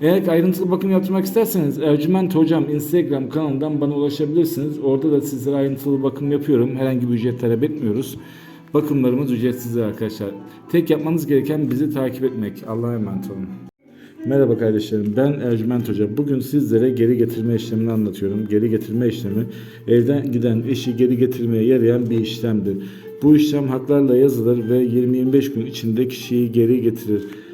Eğer ayrıntılı bakım yaptırmak isterseniz Ercüment Hocam Instagram kanalından bana ulaşabilirsiniz. Orada da sizlere ayrıntılı bakım yapıyorum. Herhangi bir ücret talep etmiyoruz. Bakımlarımız ücretsizdir arkadaşlar. Tek yapmanız gereken bizi takip etmek. Allah'a emanet olun. Merhaba kardeşlerim ben Ercüment Hoca. Bugün sizlere geri getirme işlemini anlatıyorum. Geri getirme işlemi evden giden eşi geri getirmeye yarayan bir işlemdir. Bu işlem haklarla yazılır ve 20-25 gün içinde kişiyi geri getirir.